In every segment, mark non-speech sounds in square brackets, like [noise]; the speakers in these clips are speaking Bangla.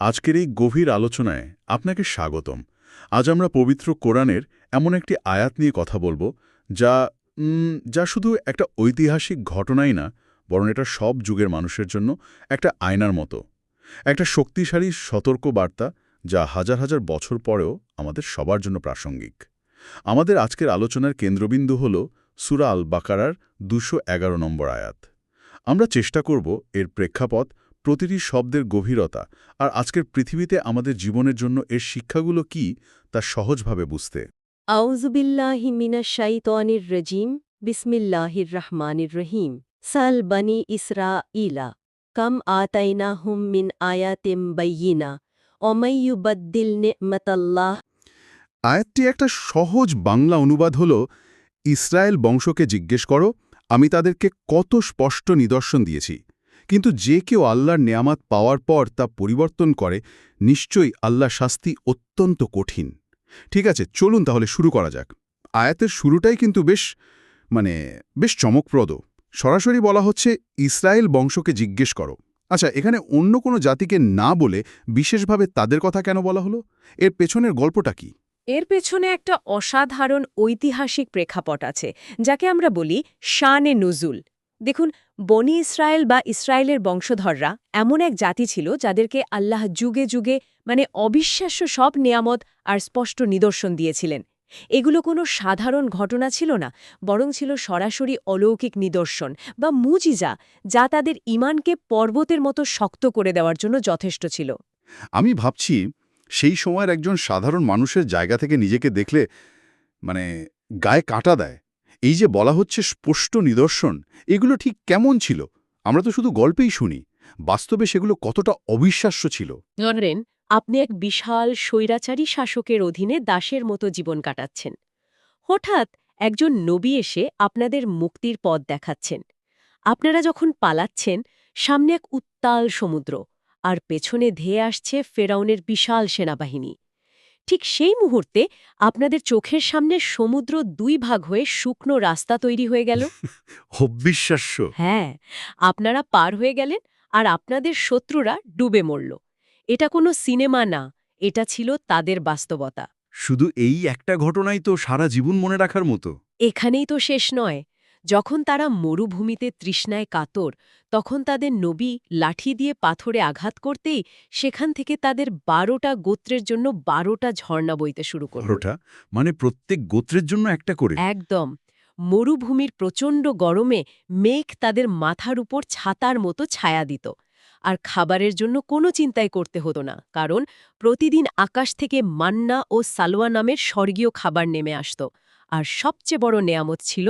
আজকের এই গভীর আলোচনায় আপনাকে স্বাগতম। আজ আমরা পবিত্র কোরআনের এমন একটি আয়াত নিয়ে কথা বলব যা যা শুধু একটা ঐতিহাসিক ঘটনাই না, বরং এটা সব যুগের মানুষের জন্য একটা আয়নার মতো। একটা শক্তিশালী সতর্ক বার্তা যা হাজার হাজার বছর পরেও আমাদের সবার জন্য প্রাসঙ্গিক। আমাদের আজকের আলোচনার কেন্দ্রবিন্দু হল সুরা আল বাকারার দুশো নম্বর আয়াত। আমরা চেষ্টা করব এর প্রেক্ষাপট প্রতিটি শব্দের গভীরতা আর আজকের পৃথিবীতে আমাদের জীবনের জন্য এর শিক্ষাগুলো কি তা সহজভাবে বুঝতে। আউজুবিল্লাহি মিনাশ শাইতানির রাজিম বিসমিল্লাহির রহমানির রহিম। সাল বনি ইসরাঈলা কাম আতাইনাহুম মিন আয়াতিম বাইয়িনা অমাইয়ুবাদ্দিল নি'মাতাল্লাহ। আয়াতটি একটা সহজ বাংলা অনুবাদ হল ইসরায়েল বংশকে জিজ্ঞেস করো আমি তাদেরকে কত স্পষ্ট নিদর্শন দিয়েছি। কিন্তু যে কেউ আল্লাহর নেয়ামাত পাওয়ার পর তা পরিবর্তন করে, নিশ্চয়ই আল্লাহ শাস্তি অত্যন্ত কঠিন। ঠিক আছে, চলুন তাহলে শুরু করা যাক। আয়াতের শুরুটাই কিন্তু বেশ মানে বেশ চমকপ্রদ। সরাসরি বলা হচ্ছে, ইসরায়েল বংশকে জিজ্ঞেস করো। আচ্ছা এখানে অন্য কোনো জাতিকে না বলে বিশেষভাবে তাদের কথা কেন বলা হলো? এর পেছনের গল্পটা কি? এর পেছনে একটা অসাধারণ ঐতিহাসিক প্রেক্ষাপট আছে, যাকে আমরা বলি শানে নুজুল। দেখুন বনি ইসরায়েল বা ইসরায়েলের বংশধররা এমন এক জাতি ছিল যাদেরকে আল্লাহ যুগে যুগে মানে অবিশ্বাস্য সব নেয়ামত আর স্পষ্ট নিদর্শন দিয়েছিলেন। এগুলো কোনো সাধারণ ঘটনা ছিল না, বরং ছিল সরাসরি অলৌকিক নিদর্শন বা মুজিজা যা তাদের ইমানকে পর্বতের মতো শক্ত করে দেওয়ার জন্য যথেষ্ট ছিল। আমি ভাবছি সেই সময়ের একজন সাধারণ মানুষের জায়গা থেকে নিজেকে দেখলে মানে গায়ে কাটা দেয়। এই যে বলা হচ্ছে স্পষ্ট নিদর্শন, এগুলো ঠিক কেমন ছিল? আমরা তো শুধু গল্পেই শুনি। বাস্তবে সেগুলো কতটা অবিশ্বাস্য ছিল? ধরেন আপনি এক বিশাল স্বৈরাচারী শাসকের অধীনে দাসের মতো জীবন কাটাচ্ছেন। হঠাৎ একজন নবী এসে আপনাদের মুক্তির পথ দেখাচ্ছেন। আপনারা যখন পালাচ্ছেন, সামনে এক উত্তাল সমুদ্র, আর পেছনে ধেয়ে আসছে ফেরাউনের বিশাল সেনাবাহিনী। ঠিক সেই মুহূর্তে আপনাদের চোখের সামনে সমুদ্র দুই ভাগ হয়ে শুকনো রাস্তা তৈরি হয়ে গেল। [laughs] অবিশ্বাস্য। হ্যাঁ আপনারা পার হয়ে গেলেন আর আপনাদের শত্রুরা ডুবে মরল। এটা কোনো সিনেমা না এটা ছিল তাদের বাস্তবতা। শুধু এই একটা ঘটনাই তো সারা জীবন মনে রাখার মতো। এখানেই তো শেষ নয় যখন তারা মরুভূমিতে তৃষ্ণায় কাতর তখন তাদের নবী লাঠি দিয়ে পাথরে আঘাত করতেই সেখান থেকে তাদের বারোটা গোত্রের জন্য বারোটা ঝর্ণা বইতে শুরু করল। বারোটা? মানে প্রত্যেক গোত্রের জন্য একটা করে? একদম। মরুভূমির প্রচণ্ড গরমে মেঘ তাদের মাথার উপর ছাতার মতো ছায়া দিত। আর খাবারের জন্য কোনো চিন্তাই করতে হতো না কারণ প্রতিদিন আকাশ থেকে মান্না ও সালোয়া নামের স্বর্গীয় খাবার নেমে আসত। আর সবচেয়ে বড় নেয়ামত ছিল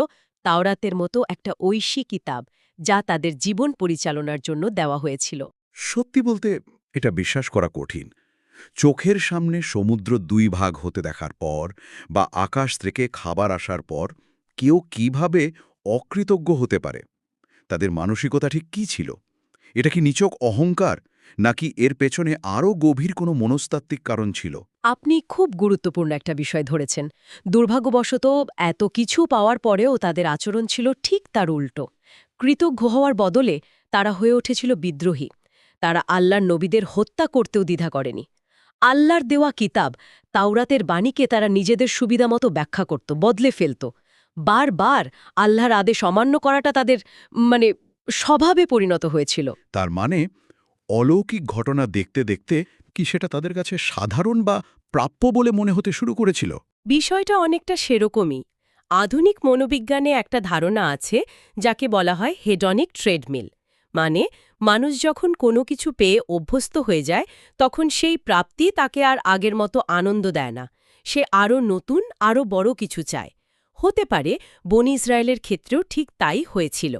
তাওরাতের মতো একটা ঐশী কিতাব যা তাদের জীবন পরিচালনার জন্য দেওয়া হয়েছিল। সত্যি বলতে এটা বিশ্বাস করা কঠিন। চোখের সামনে সমুদ্র দুই ভাগ হতে দেখার পর বা আকাশ থেকে খাবার আসার পর কেউ কীভাবে অকৃতজ্ঞ হতে পারে? তাদের মানসিকতা ঠিক কী ছিল? এটা কি নিচক অহংকার, নাকি এর পেছনে আরও গভীর কোনো মনস্তাত্ত্বিক কারণ ছিল? আপনি খুব গুরুত্বপূর্ণ একটা বিষয় ধরেছেন। দুর্ভাগ্যবশত এত কিছু পাওয়ার পরেও তাদের আচরণ ছিল ঠিক তার উল্টো। কৃতজ্ঞ হওয়ার বদলে তারা হয়ে উঠেছিল বিদ্রোহী। তারা আল্লাহর নবীদের হত্যা করতেও দ্বিধা করেনি। আল্লাহর দেওয়া কিতাব তাওরাতের বাণীকে তারা নিজেদের সুবিধামতো ব্যাখ্যা করত, বদলে ফেলত। বারবার আল্লাহর আদেশ অমান্য করাটা তাদের মানে স্বভাবে পরিণত হয়েছিল। তার মানে অলৌকিক ঘটনা দেখতে দেখতে কি সেটা তাদের কাছে সাধারণ বা প্রাপ্য বলে মনে হতে শুরু করেছিল। বিষয়টা অনেকটা সেরকমই। আধুনিক মনোবিজ্ঞানে একটা ধারণা আছে, যাকে বলা হয় হেডনিক ট্রেডমিল মানে মানুষ যখন কোনো কিছু পেয়ে অভ্যস্ত হয়ে যায়, তখন সেই প্রাপ্তি তাকে আর আগের মতো আনন্দ দেয় না। সে আরও নতুন, আরও বড় কিছু চায়। হতে পারে, বনি ইসরায়েলের ক্ষেত্রেও ঠিক তাই হয়েছিল।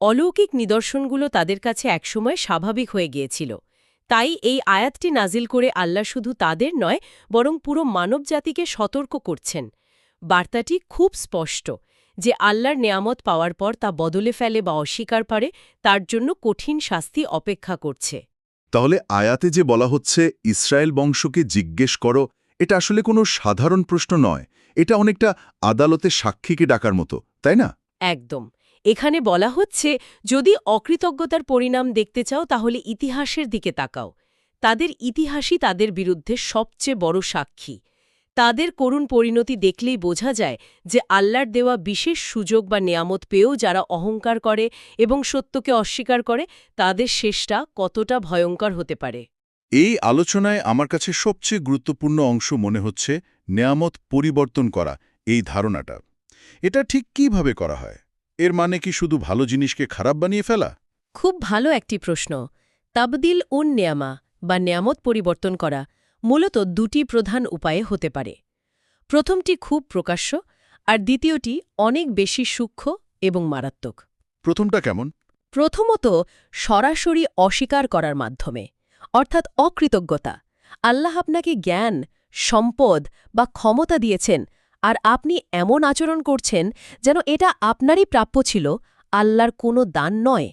অলৌকিক নিদর্শনগুলো তাদের কাছে একসময় স্বাভাবিক হয়ে গিয়েছিল। তাই এই আয়াতটি নাজিল করে আল্লাহ শুধু তাদের নয় বরং পুরো মানবজাতিকে সতর্ক করছেন। বার্তাটি খুব স্পষ্ট যে আল্লাহর নেয়ামত পাওয়ার পর তা বদলে ফেলে বা অস্বীকার পারে তার জন্য কঠিন শাস্তি অপেক্ষা করছে। তাহলে আয়াতে যে বলা হচ্ছে ইসরায়েল বংশকে জিজ্ঞেস করো এটা আসলে কোনো সাধারণ প্রশ্ন নয় এটা অনেকটা আদালতে সাক্ষীকে ডাকার মতো তাই না? একদম। এখানে বলা হচ্ছে, যদি অকৃতজ্ঞতার পরিণাম দেখতে চাও, তাহলে ইতিহাসের দিকে তাকাও। তাদের ইতিহাসই তাদের বিরুদ্ধে সবচেয়ে বড় সাক্ষী। তাদের করুণ পরিণতি দেখলেই বোঝা যায় যে আল্লাহর দেওয়া বিশেষ সুযোগ বা নেয়ামত পেয়েও যারা অহংকার করে এবং সত্যকে অস্বীকার করে, তাদের শেষটা কতটা ভয়ঙ্কর হতে পারে। এই আলোচনায় আমার কাছে সবচেয়ে গুরুত্বপূর্ণ অংশ মনে হচ্ছে, নেয়ামত পরিবর্তন করা, এই ধারণাটা। এটা ঠিক কীভাবে করা হয়? এর মানে কি শুধু ভালো জিনিসকে খারাপ বানিয়ে ফেলা? খুব ভালো একটি প্রশ্ন। তাবদিল উন নেয়ামা বা নেয়ামত পরিবর্তন করা মূলত দুটি প্রধান উপায়ে হতে পারে। প্রথমটি খুব প্রকাশ্য আর দ্বিতীয়টি অনেক বেশি সূক্ষ্ম এবং মারাত্মক। প্রথমটা কেমন? প্রথমত সরাসরি অস্বীকার করার মাধ্যমে অর্থাৎ অকৃতজ্ঞতা। আল্লাহ আপনাকে জ্ঞান সম্পদ বা ক্ষমতা দিয়েছেন আর আপনি এমন আচরণ করছেন যেন এটা আপনারই প্রাপ্য ছিল আল্লাহর কোনো দান নয়।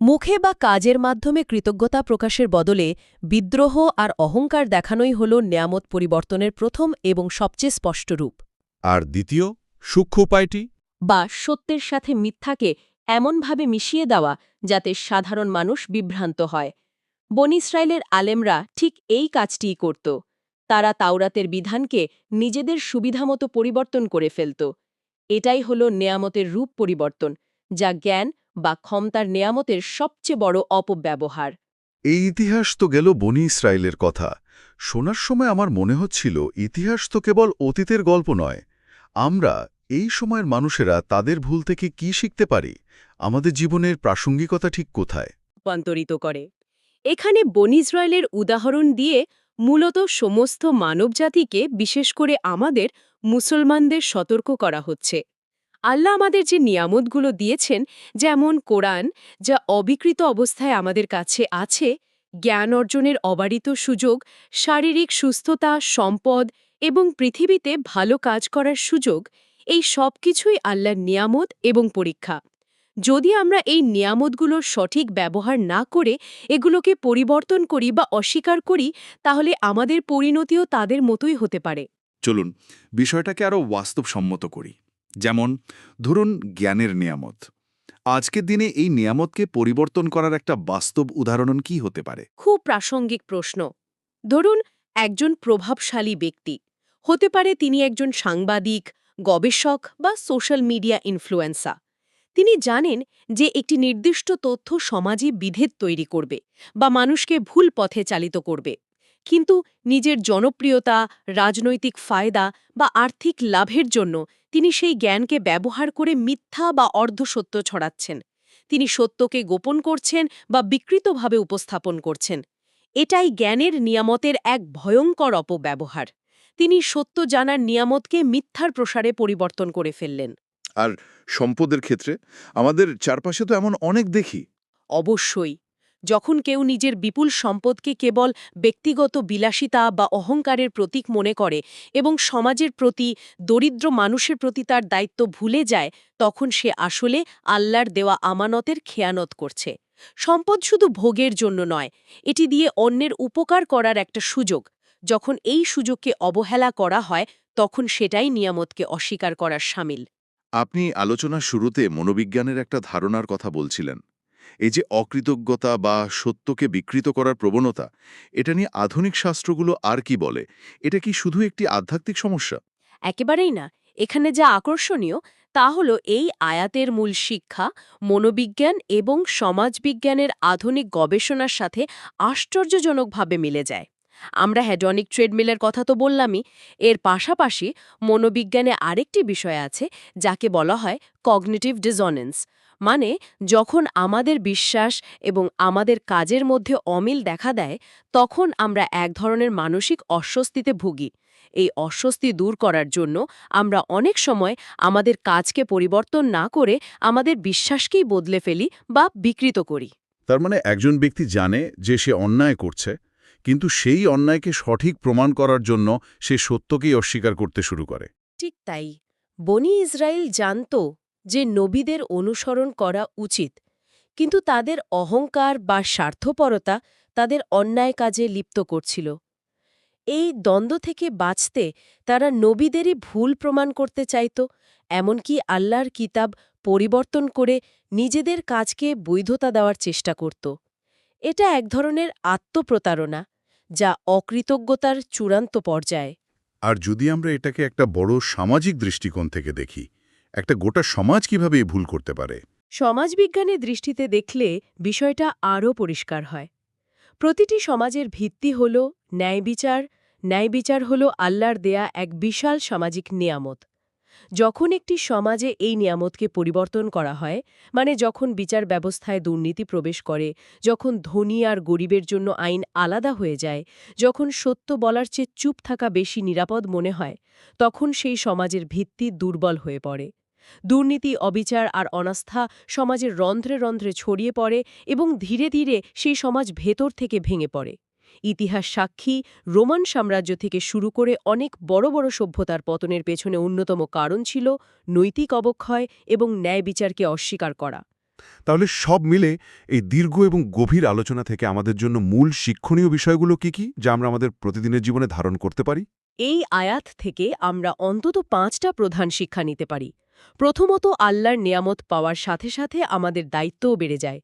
মুখে বা কাজের মাধ্যমে কৃতজ্ঞতা প্রকাশের বদলে বিদ্রোহ আর অহংকার দেখানোই হল নেয়ামত পরিবর্তনের প্রথম এবং সবচেয়ে স্পষ্ট রূপ। আর দ্বিতীয় সূক্ষ্ম উপায়টি? বা সত্যের সাথে মিথ্যাকে এমনভাবে মিশিয়ে দেওয়া যাতে সাধারণ মানুষ বিভ্রান্ত হয়। বন ইসরায়েলের আলেমরা ঠিক এই কাজটিই করত। তারা তাওরাতের বিধানকে নিজেদের সুবিধামতো পরিবর্তন করে ফেলত। এটাই হল নেয়ামতের রূপ পরিবর্তন যা জ্ঞান বা ক্ষমতার নেয়ামতের সবচেয়ে বড় অপব্যবহার। এই ইতিহাস তো গেল বনি ইসরায়েলের কথা। শোনার সময় আমার মনে হচ্ছিল ইতিহাস তো কেবল অতীতের গল্প নয়। আমরা এই সময়ের মানুষেরা তাদের ভুল থেকে কি শিখতে পারি? আমাদের জীবনের প্রাসঙ্গিকতা ঠিক কোথায়? রূপান্তরিত করে। এখানে বন ইসরায়েলের উদাহরণ দিয়ে মূলত সমস্ত মানবজাতিকে, বিশেষ করে আমাদের মুসলমানদের সতর্ক করা হচ্ছে। আল্লাহ আমাদের যে নিয়ামতগুলো দিয়েছেন, যেমন কোরআন, যা অবিকৃত অবস্থায় আমাদের কাছে আছে, জ্ঞান অর্জনের অবারিত সুযোগ, শারীরিক সুস্থতা, সম্পদ এবং পৃথিবীতে ভালো কাজ করার সুযোগ, এই সব কিছুই আল্লাহর নিয়ামত এবং পরীক্ষা। যদি আমরা এই নিয়ামতগুলোর সঠিক ব্যবহার না করে এগুলোকে পরিবর্তন করি বা অস্বীকার করি তাহলে আমাদের পরিণতিও তাদের মতোই হতে পারে। চলুন বিষয়টাকে আরও বাস্তবসম্মত করি। যেমন ধরুন জ্ঞানের নিয়ামত। আজকের দিনে এই নিয়ামতকে পরিবর্তন করার একটা বাস্তব উদাহরণ কি হতে পারে? খুব প্রাসঙ্গিক প্রশ্ন। ধরুন একজন প্রভাবশালী ব্যক্তি। হতে পারে তিনি একজন সাংবাদিক গবেষক বা সোশ্যাল মিডিয়া ইনফ্লুয়েন্সা তিনি জানেন যে একটি নির্দিষ্ট তথ্য সমাজে বিভেদ তৈরি করবে বা মানুষকে ভুল পথে চালিত করবে। কিন্তু নিজের জনপ্রিয়তা, রাজনৈতিক ফায়দা বা আর্থিক লাভের জন্য তিনি সেই জ্ঞানকে ব্যবহার করে মিথ্যা বা অর্ধসত্য ছড়াচ্ছেন। তিনি সত্যকে গোপন করছেন বা বিকৃতভাবে উপস্থাপন করছেন। এটাই জ্ঞানের নিয়ামতের এক ভয়ঙ্কর অপব্যবহার। তিনি সত্য জানার নিয়ামতকে মিথ্যার প্রসারে পরিবর্তন করে ফেললেন। আর সম্পদের ক্ষেত্রে আমাদের চারপাশে তো এমন অনেক দেখি। অবশ্যই। যখন কেউ নিজের বিপুল সম্পদকে কেবল ব্যক্তিগত বিলাসিতা বা অহংকারের প্রতীক মনে করে এবং সমাজের প্রতি, দরিদ্র মানুষের প্রতি তার দায়িত্ব ভুলে যায়, তখন সে আসলে আল্লাহর দেওয়া আমানতের খেয়ানত করছে। সম্পদ শুধু ভোগের জন্য নয়, এটি দিয়ে অন্যের উপকার করার একটা সুযোগ। যখন এই সুযোগকে অবহেলা করা হয়, তখন সেটাই নিয়ামতকে অস্বীকার করার সামিল। আপনি আলোচনার শুরুতে মনোবিজ্ঞানের একটা ধারণার কথা বলছিলেন। এই যে অকৃতজ্ঞতা বা সত্যকে বিকৃত করার প্রবণতা, এটা নিয়ে আধুনিক শাস্ত্রগুলো আর কি বলে? এটা কি শুধু একটি আধ্যাত্মিক সমস্যা? একেবারেই না। এখানে যা আকর্ষণীয়, তা হল এই আয়াতের মূল শিক্ষা, মনোবিজ্ঞান এবং সমাজবিজ্ঞানের আধুনিক গবেষণার সাথে আশ্চর্যজনকভাবে মিলে যায়। আমরা হ্যাডনিক ট্রেডমিলের কথা তো বললামই। এর পাশাপাশি মনোবিজ্ঞানে আরেকটি বিষয় আছে, যাকে বলা হয় কগনিটিভ ডিজনেন্স মানে যখন আমাদের বিশ্বাস এবং আমাদের কাজের মধ্যে অমিল দেখা দেয়, তখন আমরা এক ধরনের মানসিক অস্বস্তিতে ভুগি। এই অস্বস্তি দূর করার জন্য আমরা অনেক সময় আমাদের কাজকে পরিবর্তন না করে আমাদের বিশ্বাসকেই বদলে ফেলি বা বিকৃত করি। তার মানে একজন ব্যক্তি জানে যে সে অন্যায় করছে কিন্তু সেই অন্যায়কে সঠিক প্রমাণ করার জন্য সে সত্যকেই অস্বীকার করতে শুরু করে। ঠিক তাই। বনি ইসরায়েল জানত যে নবীদের অনুসরণ করা উচিত, কিন্তু তাদের অহংকার বা স্বার্থপরতা তাদের অন্যায় কাজে লিপ্ত করছিল। এই দ্বন্দ্ব থেকে বাঁচতে তারা নবীদেরই ভুল প্রমাণ করতে চাইত, এমনকি আল্লাহর কিতাব পরিবর্তন করে নিজেদের কাজকে বৈধতা দেওয়ার চেষ্টা করত। এটা এক ধরনের আত্মপ্রতারণা। যা অকৃতজ্ঞতার চূড়ান্ত পর্যায়। আর যদি আমরা এটাকে একটা বড় সামাজিক দৃষ্টিকোণ থেকে দেখি একটা গোটা সমাজ কীভাবে ভুল করতে পারে? সমাজবিজ্ঞানের দৃষ্টিতে দেখলে বিষয়টা আরও পরিষ্কার হয়। প্রতিটি সমাজের ভিত্তি হল ন্যায়বিচার ন্যায়বিচার হল আল্লাহর দেয়া এক বিশাল সামাজিক নিয়ামত। যখন একটি সমাজে এই নিয়ামতকে পরিবর্তন করা হয় মানে যখন বিচার ব্যবস্থায় দুর্নীতি প্রবেশ করে, যখন ধনী আর গরিবের জন্য আইন আলাদা হয়ে যায়, যখন সত্য বলার চেয়ে চুপ থাকা বেশি নিরাপদ মনে হয়, তখন সেই সমাজের ভিত্তি দুর্বল হয়ে পড়ে। দুর্নীতি, অবিচার আর অনাস্থা সমাজের রন্ধ্রে রন্ধ্রে ছড়িয়ে পড়ে এবং ধীরে ধীরে সেই সমাজ ভেতর থেকে ভেঙে পড়ে। ইতিহাস সাক্ষী রোমান সাম্রাজ্য থেকে শুরু করে অনেক বড় বড় সভ্যতার পতনের পেছনে অন্যতম কারণ ছিল নৈতিক অবক্ষয় এবং ন্যায় বিচারকে অস্বীকার করা। তাহলে সব মিলে এই দীর্ঘ এবং গভীর আলোচনা থেকে আমাদের জন্য মূল শিক্ষণীয় বিষয়গুলো কি কি যা আমরা আমাদের প্রতিদিনের জীবনে ধারণ করতে পারি? এই আয়াত থেকে আমরা অন্তত পাঁচটা প্রধান শিক্ষা নিতে পারি। প্রথমত আল্লাহর নিয়ামত পাওয়ার সাথে সাথে আমাদের দায়িত্বও বেড়ে যায়।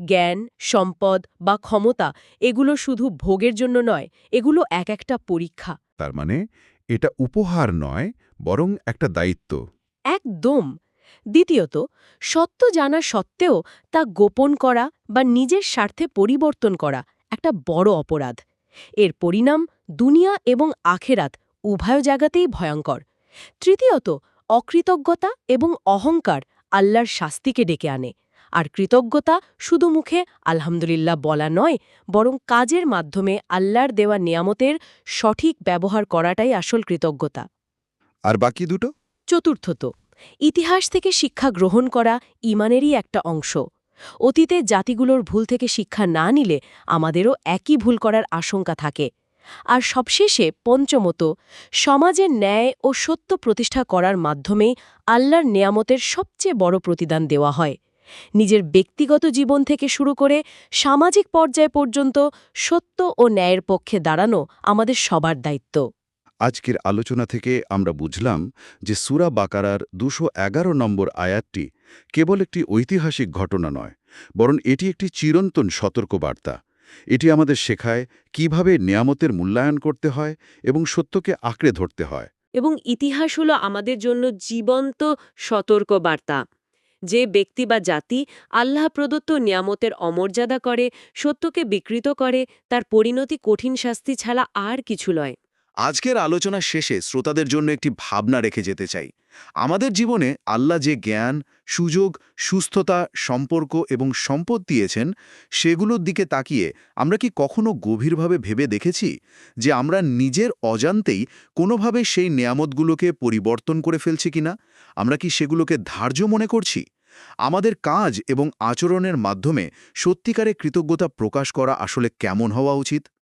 জ্ঞান সম্পদ বা ক্ষমতা এগুলো শুধু ভোগের জন্য নয় এগুলো এক একটা পরীক্ষা। তার মানে এটা উপহার নয় বরং একটা দায়িত্ব। একদম। দ্বিতীয়ত সত্য জানা সত্ত্বেও তা গোপন করা বা নিজের স্বার্থে পরিবর্তন করা একটা বড় অপরাধ। এর পরিণাম দুনিয়া এবং আখেরাত উভয় জায়গাতেই ভয়ঙ্কর। তৃতীয়ত অকৃতজ্ঞতা এবং অহংকার আল্লাহর শাস্তিকে ডেকে আনে। আর কৃতজ্ঞতা শুধু মুখে আলহামদুলিল্লাহ বলা নয় বরং কাজের মাধ্যমে আল্লাহর দেওয়া নিয়ামতের সঠিক ব্যবহার করাটাই আসল কৃতজ্ঞতা। আর বাকি দুটো? চতুর্থত ইতিহাস থেকে শিক্ষা গ্রহণ করা ইমানেরই একটা অংশ। অতীতে জাতিগুলোর ভুল থেকে শিক্ষা না নিলে আমাদেরও একই ভুল করার আশঙ্কা থাকে। আর সবশেষে পঞ্চমত সমাজের ন্যায় ও সত্য প্রতিষ্ঠা করার মাধ্যমেই আল্লাহর নেয়ামতের সবচেয়ে বড় প্রতিদান দেওয়া হয়। নিজের ব্যক্তিগত জীবন থেকে শুরু করে সামাজিক পর্যায় পর্যন্ত সত্য ও ন্যায়ের পক্ষে দাঁড়ানো আমাদের সবার দায়িত্ব। আজকের আলোচনা থেকে আমরা বুঝলাম যে সুরা বাকারার দুশো এগারো নম্বর আয়াতটি কেবল একটি ঐতিহাসিক ঘটনা নয় বরং এটি একটি চিরন্তন সতর্কবার্তা। এটি আমাদের শেখায় কীভাবে নিয়ামতের মূল্যায়ন করতে হয় এবং সত্যকে আঁকড়ে ধরতে হয়। এবং ইতিহাস হলো আমাদের জন্য জীবন্ত সতর্ক বার্তা যে ব্যক্তি বা জাতি আল্লাহ প্রদত্ত নিয়ামতের অমর্যাদা করে, সত্যকে বিকৃত করে, তার পরিণতি কঠিন শাস্তি ছাড়া আর কিছু নয় আজকের আলোচনা শেষে শ্রোতাদের জন্য একটি ভাবনা রেখে যেতে চাই। আমাদের জীবনে আল্লাহ যে জ্ঞান, সুযোগ, সুস্থতা, সম্পর্ক এবং সম্পদ দিয়েছেন, সেগুলোর দিকে তাকিয়ে আমরা কি কখনো গভীরভাবে ভেবে দেখেছি যে আমরা নিজের অজান্তেই কোনোভাবে সেই নেয়ামতগুলোকে পরিবর্তন করে ফেলছি কিনা? আমরা কি সেগুলোকে ধার্য মনে করছি? আমাদের কাজ এবং আচরণের মাধ্যমে সত্যিকারে কৃতজ্ঞতা প্রকাশ করা আসলে কেমন হওয়া উচিত?